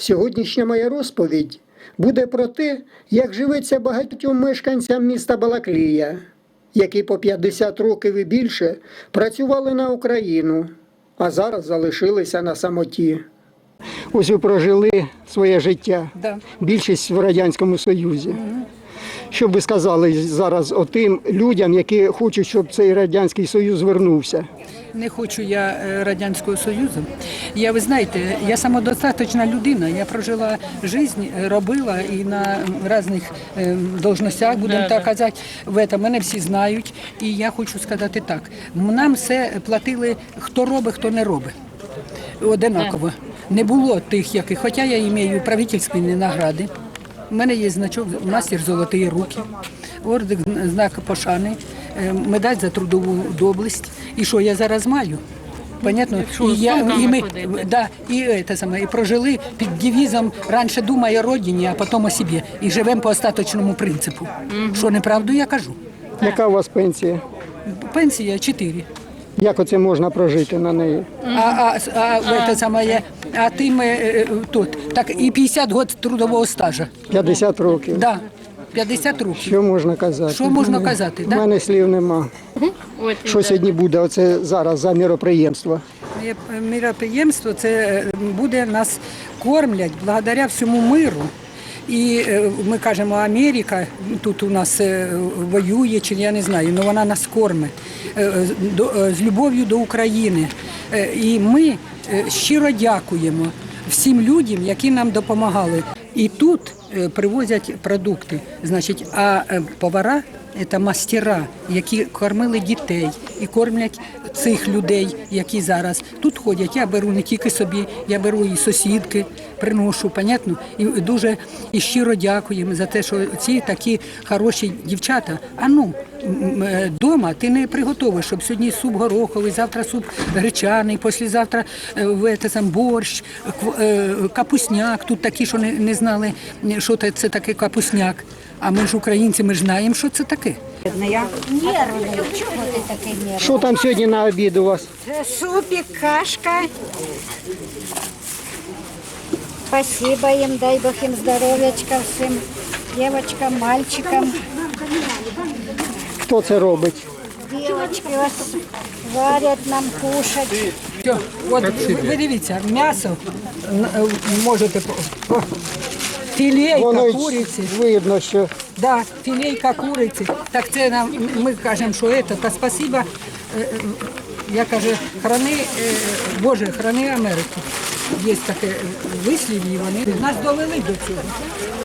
Сьогоднішня моя розповідь буде про те, як живеться багатьом мешканцям міста Балаклія, які по 50 років і більше працювали на Україну, а зараз залишилися на самоті. Ось ви прожили своє життя, Да. більшість в Радянському Союзі. Що б ви сказали зараз отим людям, які хочуть, щоб цей Радянський Союз вернувся? Не хочу я е, Радянського Союзу. Я, ви знаєте, я самодостаточна людина. Я прожила життя, робила і на різних е, должностях, будемо так казати. В этом мене всі знають. І я хочу сказати так: нам все платили, хто робить, хто не робить. Одинаково. Не було тих, яких, хоча я маю правительственні награди. У мене є значок мастер золоті руки, орден знак пошани, е, медаль за трудову доблесть. І що я зараз маю? Понятно? І, я, і, ми, да, і, це саме, і прожили під девізом раніше думай о родині, а потім о собі. І живемо по остаточному принципу. Що неправду я кажу. Яка у вас пенсія? Пенсія 4. Як оце можна прожити на неї? А, а, а, це саме, є, а тим е, е, тут, так і 50 років трудового стажу. 50 років. Да, 50 років. Що можна казати? Що можна казати, У да? мене слів нема. Що сьогодні буде оце зараз за міроприємство? Міроприємство це е, буде нас кормлять благодаря всьому миру. І е, ми кажемо, Америка тут у нас е, воює, чи я не знаю, але вона нас кормить е, з- любов'ю до України. І ми щиро дякуємо всім людям, які нам допомагали. І тут привозять продукти. Значить, а повара це мастера, які кормили дітей і кормлять цих людей, які зараз тут ходять. Я беру не тільки собі, я беру і сусідки, приношу, понятно? І дуже і щиро дякуємо за те, що ці такі хороші дівчата. А ну, вдома ти не приготовиш, щоб сьогодні суп гороховий, завтра суп гречаний, післязавтра е, сам борщ, е, капусняк. Тут такі, що не, знали, що це таке капусняк. А ми ж українці, ми ж знаємо, що це таке. Нервний. Чого ти такий нервний? Що там сьогодні на обід у вас? Це Супик, кашка. Спасибо їм, дай Бог їм здоров'ячка всім. Дівчатам, мальчикам. Хто це робить? Дівчатки ось варять нам кушать. Все, от ви, ви дивіться, м'ясо н- е, можете по- філейка й куриці. видно, що Да, філейка куриці. Так це нам ми кажемо, що це, та спасіба. е, е, Я кажу, храни, е, Боже, храни Америку. Є таке вислів, і вони нас довели до цього.